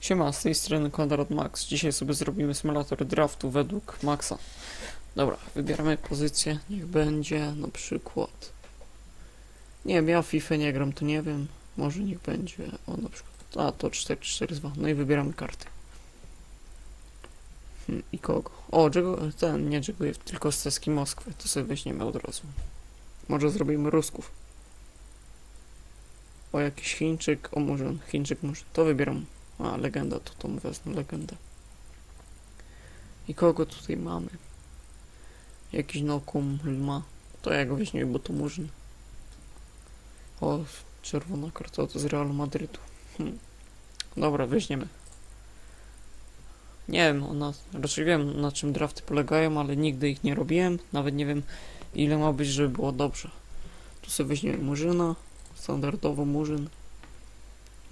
Siema, z tej strony Konrad Max. Dzisiaj sobie zrobimy symulator draftu według Maxa. Dobra, wybieramy pozycję. Niech będzie na przykład... Nie wiem, ja FIFA nie gram, to nie wiem. Może niech będzie... O, na przykład... A, to 4-4-2. No i wybieramy karty. Hmm, I kogo? O, Dżego... Ten, nie Dżegojew, tylko z Ceski Moskwy. To sobie weźmiemy od razu. Może zrobimy Rusków. O, jakiś Chińczyk. O, może Chińczyk może. To wybieram. A, legenda, to tą wezmę, legendę. I kogo tutaj mamy? Jakiś Nokum, Lma. To ja go weźmiemy, bo to murzyn. O, czerwona karta, to z Realu Madrytu. Hm. Dobra, weźmiemy. Nie wiem, ona, raczej wiem na czym drafty polegają, ale nigdy ich nie robiłem. Nawet nie wiem ile ma być, żeby było dobrze. Tu sobie weźmiemy murzyna. Standardowo murzyn.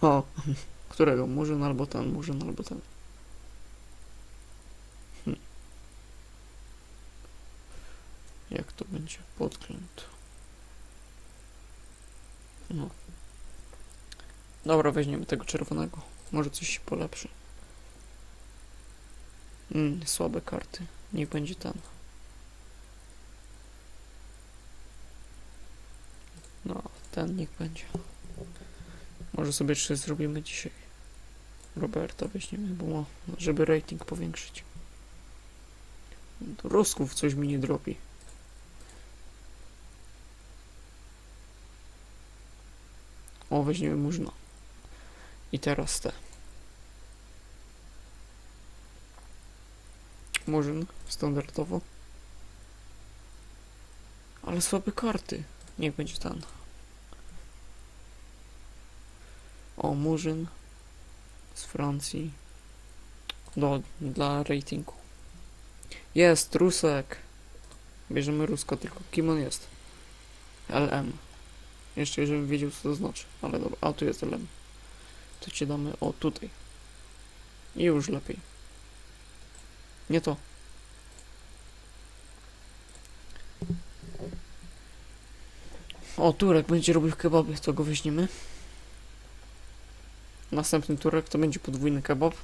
O, którego? Murzyn albo ten, murzyn albo ten. Hm. Jak to będzie? Podklęt. No. Dobra, weźmiemy tego czerwonego. Może coś się polepszy. Mm, słabe karty. Niech będzie ten. No, ten niech będzie. Może sobie trzy zrobimy dzisiaj. Roberta weźmiemy, bo ma, żeby rating powiększyć. To Rusków coś mi nie dropi. O, weźmiemy murzyna. I teraz te. Murzyn, standardowo. Ale słabe karty. Niech będzie ten. O, Murzyn z Francji. Do, dla ratingu. Jest, Rusek. Bierzemy Rusko, tylko kim on jest? LM. Jeszcze żebym wiedział co to znaczy. Ale dobra, a tu jest LM. To ci damy, o tutaj. I już lepiej. Nie to. O, Turek będzie robił kebaby, to go weźmiemy. Następny turek to będzie podwójny kebab.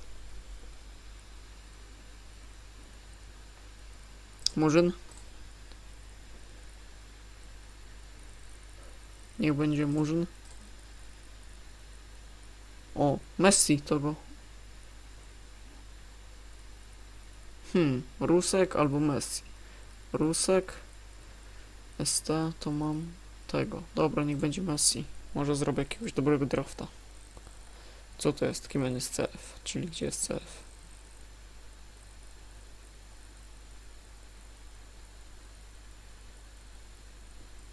Murzyn. Niech będzie Murzyn. O, Messi to go. Hmm, Rusek albo Messi. Rusek. ST to mam tego. Dobra, niech będzie Messi. Może zrobię jakiegoś dobrego drafta. Co to jest? Kim on jest CF? Czyli gdzie jest CF?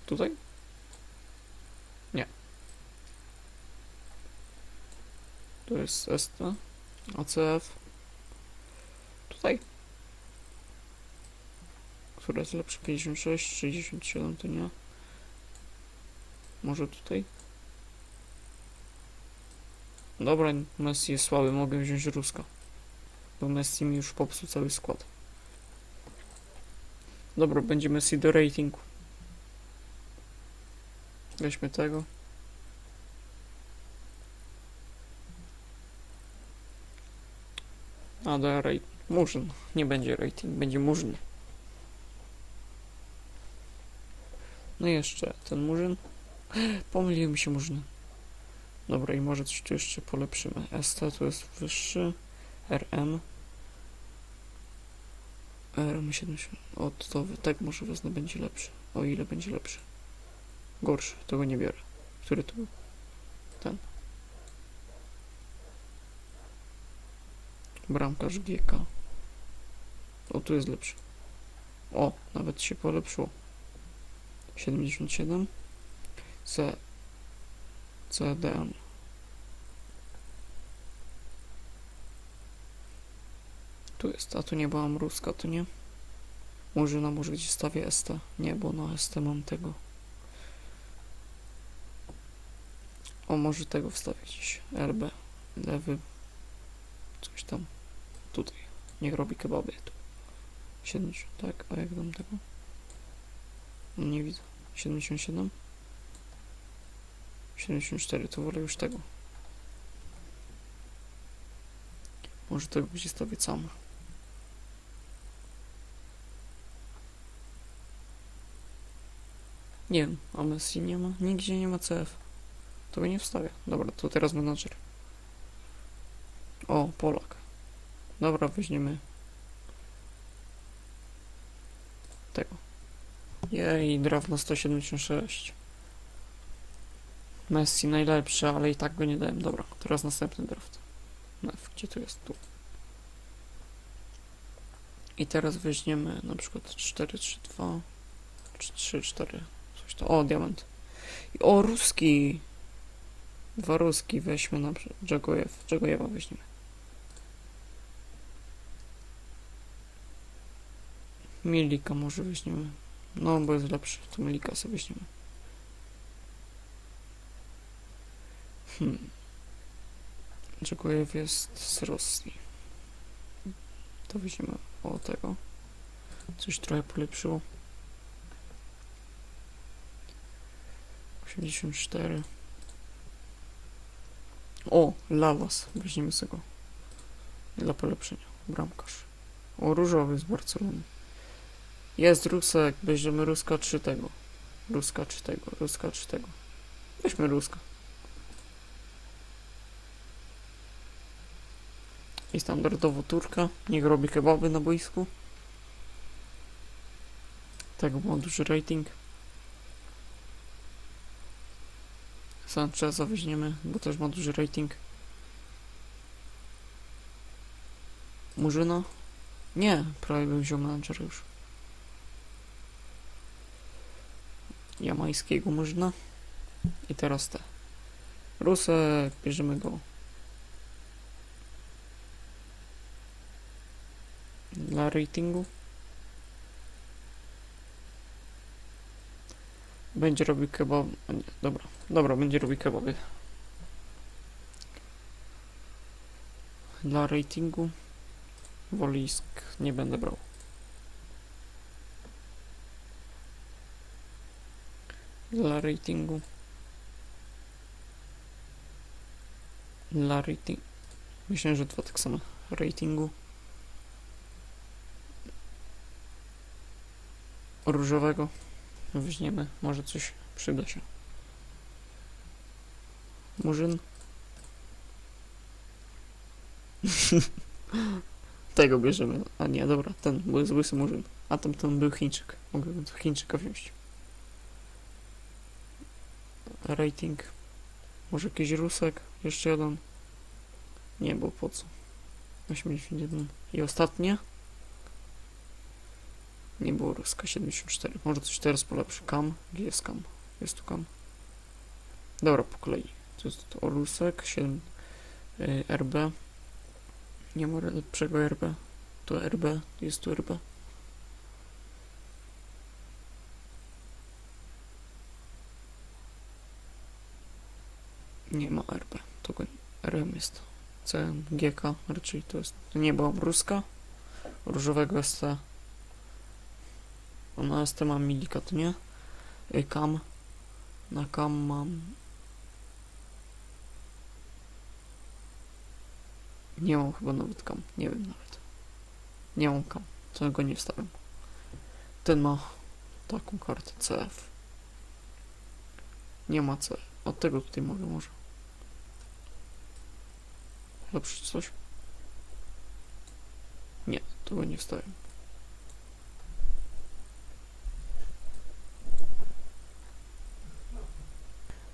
Tutaj? Nie. Tu jest ST. ACF. Tutaj. Która jest lepsza? 56, 67 to nie. Może tutaj? Dobra, Messi jest słaby, mogę wziąć Ruska. Bo Messi mi już popsuł cały skład. Dobra, będzie Messi do ratingu. Weźmy tego. A, do rating. Murzyn. Nie będzie rating, będzie murzyn. No i jeszcze ten murzyn. Pomyliłem się murzyn. Dobra, i może coś tu jeszcze polepszymy. ST tu jest wyższy. RM. RM70. O, to tak może wezmę będzie lepszy. O ile będzie lepszy. Gorszy, tego nie biorę. Który to był? Ten. Bramkarz GK. O, tu jest lepszy. O, nawet się polepszyło. 77. C. CDM. Tu jest, a tu nie byłam ruska, tu nie? Może na może gdzieś stawię ST. Nie, bo na ST mam tego. O, może tego wstawię gdzieś. LB. Lewy. Coś tam. Tutaj. Niech robi kebaby tu. 70, tak? A jak dam tego? Nie widzę. 77? 74, to wolę już tego. Może tego gdzieś zostawię sam. Nie wiem, a Messi nie ma? Nigdzie nie ma CF. To go nie wstawię. Dobra, to teraz menadżer. O, Polak. Dobra, weźmiemy tego. Jej, draft na 176. Messi najlepszy, ale i tak go nie dałem. Dobra, teraz następny draft. Nef, gdzie to jest? Tu. I teraz weźmiemy na przykład 4, 3, 2, 3, 4, coś to. O, diament. O, ruski. Dwa ruski weźmy na przykład. Dżagojew. Dżagojewa weźmiemy. Milika może weźmiemy. No, bo jest lepszy. To Milika sobie weźmiemy. Hmm. Dżagojew jest z Rosji. To weźmiemy o tego. Coś trochę polepszyło. 84. O, Lawas. Weźmiemy sobie go. Dla polepszenia. Bramkarz. O, różowy z Barcelony. Jest Rusek. Weźmiemy Ruska czy tego. Ruska czy tego. Ruska czy tego. Weźmy Ruska. I standardowo Turka. Niech robi kebaby na boisku. Tego ma duży rating. Sancheza weźmiemy, bo też ma duży rating. Murzyna? Nie, prawie bym wziął menadżera już. Jamańskiego Murzyna. I teraz te. Rusek, bierzemy go. Dla ratingu. Będzie robił kebab. dobra. Dobra, będzie robił kebaby. Dla ratingu. Wolisk nie będę brał. Dla ratingu. Dla rating. Myślę, że dwa tak samo. Ratingu. Różowego. Weźmiemy. Może coś przyda się. Murzyn. Tego bierzemy. A nie, dobra, ten, bo jest łysy murzyn. A tamten był Chińczyk. Mogłbym to Chińczyka wziąć. Rating. Może jakiś rusek? Jeszcze jeden. Nie, bo po co? 81. I ostatnie? Nie było ruska 74. Może coś teraz polepszy. Kam? Gdzie jest kam? Jest tu kam. Dobra, po kolei. To jest to rusek 7 y, RB. Nie ma lepszego RB. To RB. Jest tu RB. Nie ma RB. To RM jest. CGK raczej to jest. To nie była ruska. Różowego SC. Na ST mam milika, to nie? Y, Kam. Na kam mam. Nie mam chyba nawet kam. Nie wiem nawet. Nie mam kam. To go nie wstawiam. Ten ma taką kartę CF. Nie ma C. Od tego tutaj mogę może. Lepszy coś? Nie, to go nie wstawiam.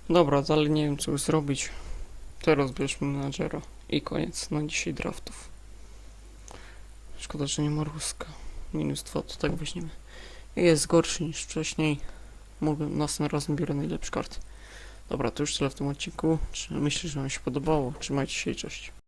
Dobra, dalej nie wiem co zrobić. Teraz bierzmy menadżera. I koniec na dzisiaj draftów. Szkoda, że nie ma ruska. Minus 2 to tak weźmiemy. Jest gorszy niż wcześniej. Mogłem następnym razem biorę najlepsze karty. Dobra, to już tyle w tym odcinku. Czy myślę, że Wam się podobało? Trzymajcie się i cześć.